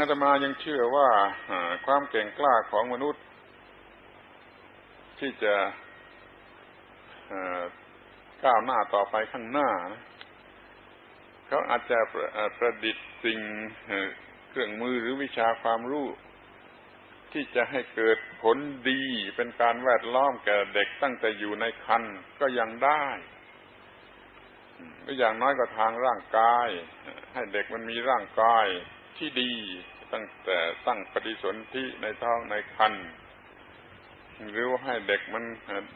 อาตมายังเชื่อว่าความเก่งกล้าของมนุษย์ ที่จะก้าวหน้าต่อไปข้างหน้า เขาอาจจะประดิษฐ์สิ่งเครื่องมือหรือวิชาความรู้ ที่จะให้เกิดผลดีเป็นการแวดล้อมแก่เด็กตั้งแต่อยู่ในคันก็ยังได้หรืออย่างน้อยก็ทางร่างกาย ให้เด็กมันมีร่างกาย ที่ดี ตั้งแต่ตั้งปฏิสนธิในท้องในคันหรือว่าให้เด็กมัน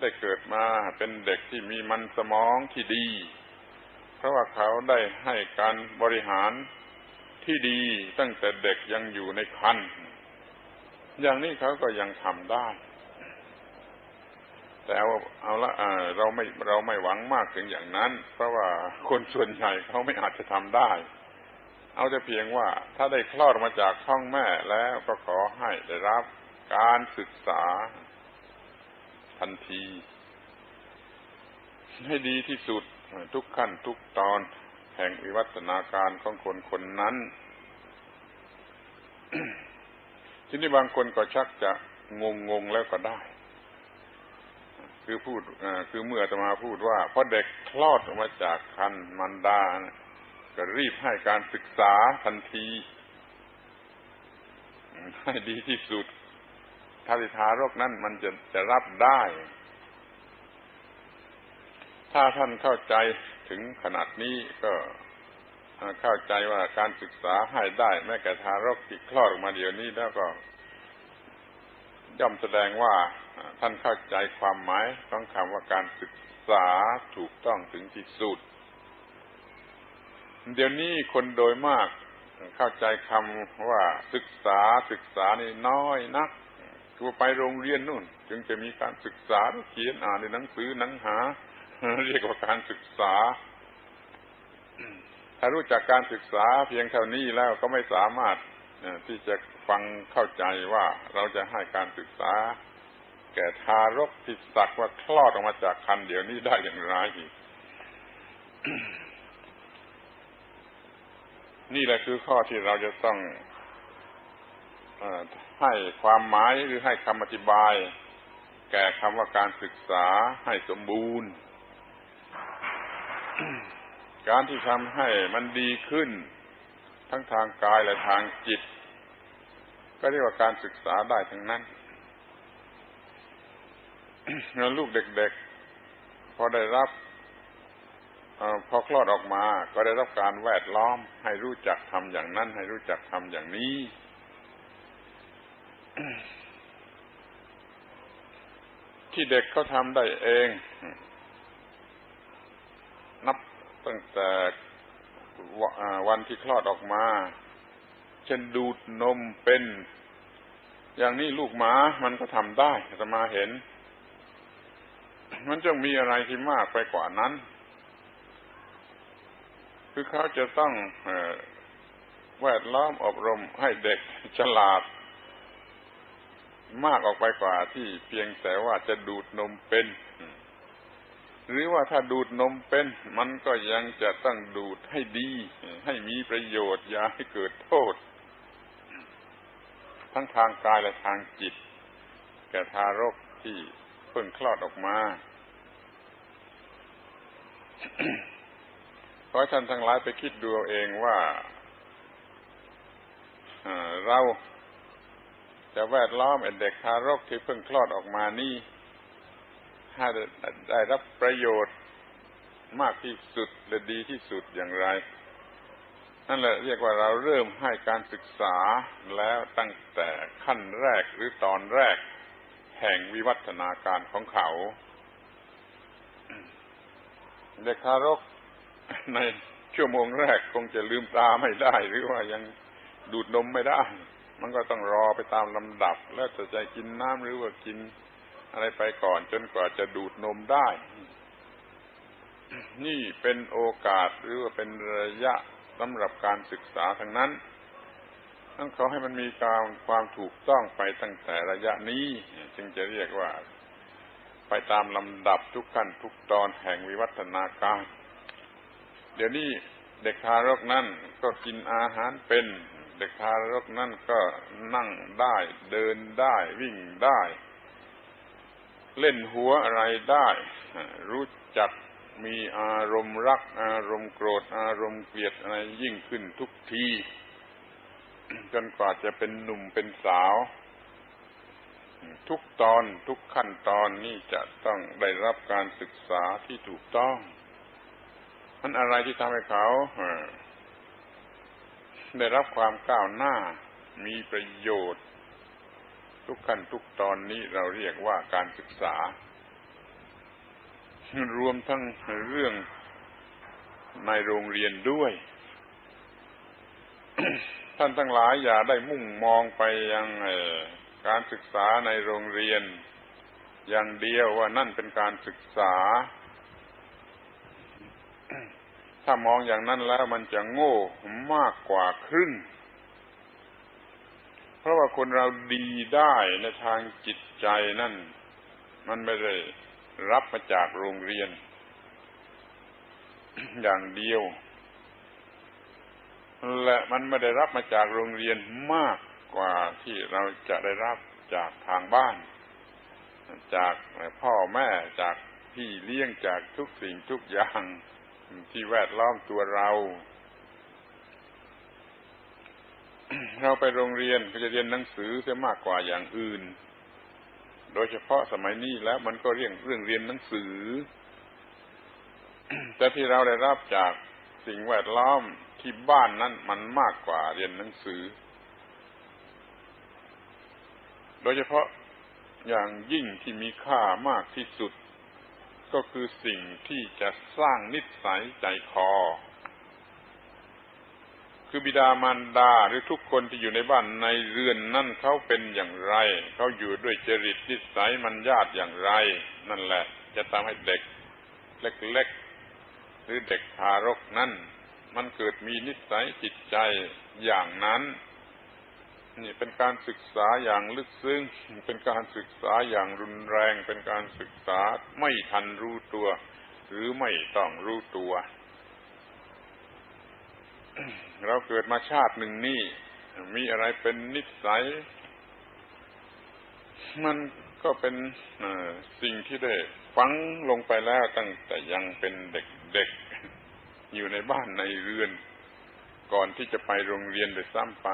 ได้เกิดมาเป็นเด็กที่มีมันสมองที่ดี เพราะว่าเขาได้ให้การบริหารที่ดีตั้งแต่เด็กยังอยู่ในคันอย่างนี้เขาก็ยังทำได้ แต่เอาเอาละเราไม่เราไม่หวังมากถึงอย่างนั้น เพราะว่าคนส่วนใหญ่เขาไม่อาจจะทำได้ เอาแต่เพียงว่าถ้าได้คลอดมาจากท้องแม่แล้วก็ขอให้ได้รับการศึกษาทันที ให้ดีที่สุดทุกขั้นทุกตอนแห่งวิวัฒนาการของคนคนนั้น ทีนี้บางคนก็ชักจะงงงงแล้วก็ได้ คือพูดคือเมื่อจะมาพูดว่าพอเด็กคลอดออกมาจากคันมันดา ก็รีบให้การศึกษาทันที ให้ดีที่สุดทาริทารกนั้นมันจะจะรับได้ ถ้าท่านเข้าใจถึงขนาดนี้ก็เข้าใจว่าการศึกษาให้ได้ แม้แต่ทารกที่คลอดออกมาเดี๋ยวนี้แล้วก็ ย่อมแสดงว่าท่านเข้าใจความหมายของคำว่าการศึกษาถูกต้องถึงที่สุด เดี๋ยวนี้คนโดยมากเข้าใจคำว่าศึกษาศึกษานี่น้อยนักคือไปโรงเรียนนู่น จึงจะมีการศึกษาเขียนอ่านในหนังสือหนังหา เรียกว่าการศึกษา ถ้ารู้จักการศึกษาเพียงเท่านี้แล้วก็ไม่สามารถที่จะฟังเข้าใจว่าเราจะให้การศึกษา แก่ทารกที่สักว่าคลอดออกมาจากคันเดี๋ยวนี้ได้อย่างไร นี่แหละคือข้อที่เราจะต้องให้ความหมายหรือให้คำอธิบาย แก่คำว่าการศึกษาให้สมบูรณ์ การที่ทำให้มันดีขึ้น ทั้งทางกายและทางจิต ก็เรียกว่าการศึกษาได้ทั้งนั้นลูกเด็กๆ พอได้รับ พอคลอดออกมาก็ได้รับการแวดล้อมให้รู้จักทำอย่างนั้น ให้รู้จักทำอย่างนี้ ที่เด็กเขาทำได้เอง นับตั้งแต่วันที่คลอดออกมาเช่นดูดนมเป็น อย่างนี้ลูกหมามันก็ทำได้จะมาเห็น มันจะมีอะไรที่มากไปกว่านั้น คือเขาจะต้องแวดล้อมอบรมให้เด็กฉลาด มากออกไปกว่าที่เพียงแต่ว่าจะดูดนมเป็น หรือว่าถ้าดูดนมเป็น มันก็ยังจะต้องดูดให้ดี ให้มีประโยชน์อย่าให้เกิดโทษ ทั้งทางกายและทางจิต แก่ทารกที่เพิ่งคลอดออกมา อให้ท่านทั้งหลายไปคิดดูเองว่าเราจะแวดล้อมเด็กทารกที่เพิ่งคลอดออกมานี่ให้ได้รับประโยชน์มากที่สุดและดีที่สุดอย่างไร นั่นแหละเรียกว่าเราเริ่มให้การศึกษาแล้วตั้งแต่ขั้นแรกหรือตอนแรก แห่งวิวัฒนาการของเขา เด็กทารก ในชั่วโมงแรกคงจะลืมตาไม่ได้ หรือว่ายังดูดนมไม่ได้ มันก็ต้องรอไปตามลำดับ แล้วจะใจกินน้ำหรือว่ากินอะไรไปก่อนจนกว่าจะดูดนมได้ นี่เป็นโอกาสหรือว่าเป็นระยะสำหรับการศึกษาทั้งนั้นต้องขาให้มันมีการความถูกต้องไปตั้งแต่ระยะนี้ จึงจะเรียกว่า ไปตามลำดับทุกขั้นทุกตอนแห่งวิวัฒนาการ เดี๋ยวนี้เด็กทารกนั่นก็กินอาหารเป็น เด็กทารกนั่นก็นั่งได้ เดินได้ วิ่งได้ เล่นหัวอะไรได้ รู้จักมีอารมณ์รัก อารมณ์โกรธ อารมณ์เกลียดอะไรยิ่งขึ้นทุกที จนกว่าจะเป็นหนุ่มเป็นสาว ทุกตอนทุกขั้นตอนนี่จะต้องได้รับการศึกษาที่ถูกต้อง มันอะไรที่ทำให้เขาได้รับความก้าวหน้ามีประโยชน์ ทุกขั้นทุกตอนนี้เราเรียกว่าการศึกษา รวมทั้งเรื่องในโรงเรียนด้วย ท่านทั้งหลายอย่าได้มุ่งมองไปยังการศึกษาในโรงเรียน อย่างเดียวว่านั่นเป็นการศึกษา ถ้ามองอย่างนั้นแล้วมันจะโง่มากกว่าครึ่ง เพราะว่าคนเราดีได้ในทางจิตใจนั่น มันไม่ได้รับมาจากโรงเรียน อย่างเดียว และมันไม่ได้รับมาจากโรงเรียนมากกว่าที่เราจะได้รับจากทางบ้าน จากพ่อแม่จากพี่เลี้ยงจากทุกสิ่งทุกอย่าง ที่แวดล้อมตัวเรา เราไปโรงเรียนก็จะเรียนหนังสือเสียมากกว่าอย่างอื่น โดยเฉพาะสมัยนี้แล้วมันก็เรื่องเรื่องเรียนหนังสือ แต่ที่เราได้รับจากสิ่งแวดล้อมที่บ้านนั้นมันมากกว่าเรียนหนังสือ โดยเฉพาะอย่างยิ่งที่มีค่ามากที่สุด ก็คือสิ่งที่จะสร้างนิสัยใจคอ คือบิดามารดาหรือทุกคนที่อยู่ในบ้านในเรือนนั่นเขาเป็นอย่างไร เขาอยู่ด้วยจริตนิสัยมันญาติอย่างไร นั่นแหละ จะทำให้เด็กเล็กๆหรือเด็กทารกนั่นมันเกิดมีนิสัยจิตใจอย่างนั้น นี่เป็นการศึกษาอย่างลึกซึ้ง เป็นการศึกษาอย่างรุนแรง เป็นการศึกษาไม่ทันรู้ตัว หรือไม่ต้องรู้ตัว เราเกิดมาชาติหนึ่งนี่ มีอะไรเป็นนิสัย มันก็เป็นสิ่งที่ได้ฝังลงไปแล้วตั้งแต่ยังเป็นเด็กๆ อยู่ในบ้านในเรือน ก่อนที่จะไปโรงเรียนโดยซ้ำไป